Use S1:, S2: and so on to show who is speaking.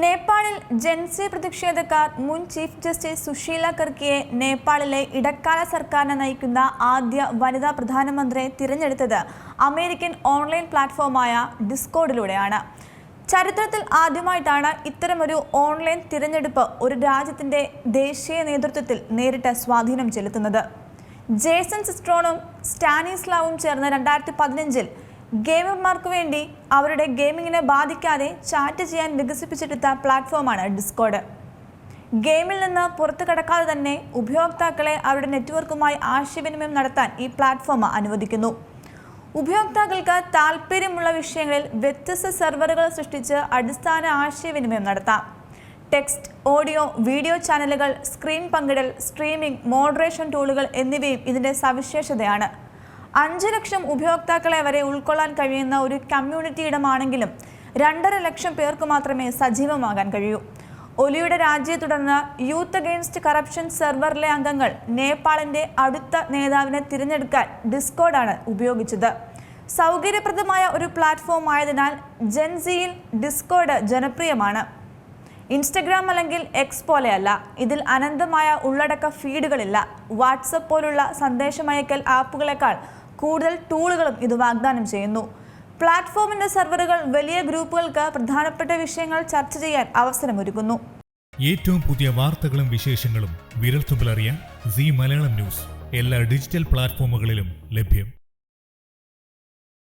S1: നേപ്പാളിൽ ജൻസി പ്രതിഷേധക്കാർ മുൻ ചീഫ് ജസ്റ്റിസ് സുശീല കർക്കിയെ നേപ്പാളിലെ ഇടക്കാല സർക്കാരിനെ നയിക്കുന്ന ആദ്യ വനിതാ പ്രധാനമന്ത്രിയെ തിരഞ്ഞെടുത്തത് അമേരിക്കൻ ഓൺലൈൻ പ്ലാറ്റ്ഫോമായ ഡിസ്കോഡിലൂടെയാണ്. ചരിത്രത്തിൽ ആദ്യമായിട്ടാണ് ഇത്തരമൊരു ഓൺലൈൻ തിരഞ്ഞെടുപ്പ് ഒരു രാജ്യത്തിന്റെ ദേശീയ നേതൃത്വത്തിൽ നേരിട്ട് സ്വാധീനം ചെലുത്തുന്നത്. ജേസൺ സിസ്ട്രോണും സ്റ്റാനിസ്ലാവും ചേർന്ന് രണ്ടായിരത്തി പതിനഞ്ചിൽ ഗെയിമർമാർക്ക് വേണ്ടി അവരുടെ ഗെയിമിങ്ങിനെ ബാധിക്കാതെ ചാറ്റ് ചെയ്യാൻ വികസിപ്പിച്ചെടുത്ത പ്ലാറ്റ്ഫോമാണ് ഡിസ്കോഡ്. ഗെയിമിൽ നിന്ന് പുറത്തു കടക്കാതെ തന്നെ ഉപയോക്താക്കളെ അവരുടെ നെറ്റ്വർക്കുമായി ആശയവിനിമയം നടത്താൻ ഈ പ്ലാറ്റ്ഫോം അനുവദിക്കുന്നു. ഉപയോക്താക്കൾക്ക് താല്പര്യമുള്ള വിഷയങ്ങളിൽ വ്യത്യസ്ത സെർവറുകൾ സൃഷ്ടിച്ച് അടിസ്ഥാന ആശയവിനിമയം നടത്താം. ടെക്സ്റ്റ് ഓഡിയോ വീഡിയോ ചാനലുകൾ സ്ക്രീൻ പങ്കിടൽ സ്ട്രീമിംഗ് മോഡറേഷൻ ടൂളുകൾ എന്നിവയും ഇതിന്റെ സവിശേഷതയാണ്. അഞ്ച് ലക്ഷം ഉപയോക്താക്കളെ വരെ ഉൾക്കൊള്ളാൻ കഴിയുന്ന ഒരു കമ്മ്യൂണിറ്റി ഇടമാണെങ്കിലും രണ്ടര ലക്ഷം പേർക്ക് മാത്രമേ സജീവമാകാൻ കഴിയൂ. ഒലിയുടെ രാജ്യത്തെ തുടർന്ന് യൂത്ത് അഗെയിൻസ്റ്റ് കറപ്ഷൻ സെർവറിലെ അംഗങ്ങൾ നേപ്പാളിന്റെ അടുത്ത നേതാവിനെ തിരഞ്ഞെടുക്കാൻ ഡിസ്കോഡാണ് ഉപയോഗിച്ചത്. സൗകര്യപ്രദമായ ഒരു പ്ലാറ്റ്ഫോം ആയതിനാൽ ജെൻസിയിൽ ഡിസ്കോഡ് ജനപ്രിയമാണ്. ഇൻസ്റ്റഗ്രാം അല്ലെങ്കിൽ എക്സ് പോലെയല്ല ഇതിൽ അനന്തമായ ഉള്ളടക്ക ഫീഡുകളില്ല വാട്സപ്പ് പോലുള്ള സന്ദേശമയക്കൽ ആപ്പുകളെക്കാൾ കൂടുതൽ ടൂളുകളും ഇത് വാഗ്ദാനം ചെയ്യുന്നു. പ്ലാറ്റ്ഫോമിന്റെ സെർവറുകൾ വലിയ ഗ്രൂപ്പുകൾക്ക് പ്രധാനപ്പെട്ട വിഷയങ്ങൾ ചർച്ച ചെയ്യാൻ അവസരമൊരുക്കുന്നു.
S2: ഏറ്റവും പുതിയ വാർത്തകളും വിശേഷങ്ങളും വിരൽത്തുമ്പിലറിയാൻ സി മലയാളം ന്യൂസ്. എല്ലാ ഡിജിറ്റൽ പ്ലാറ്റ്ഫോമുകളിലും ലഭ്യം.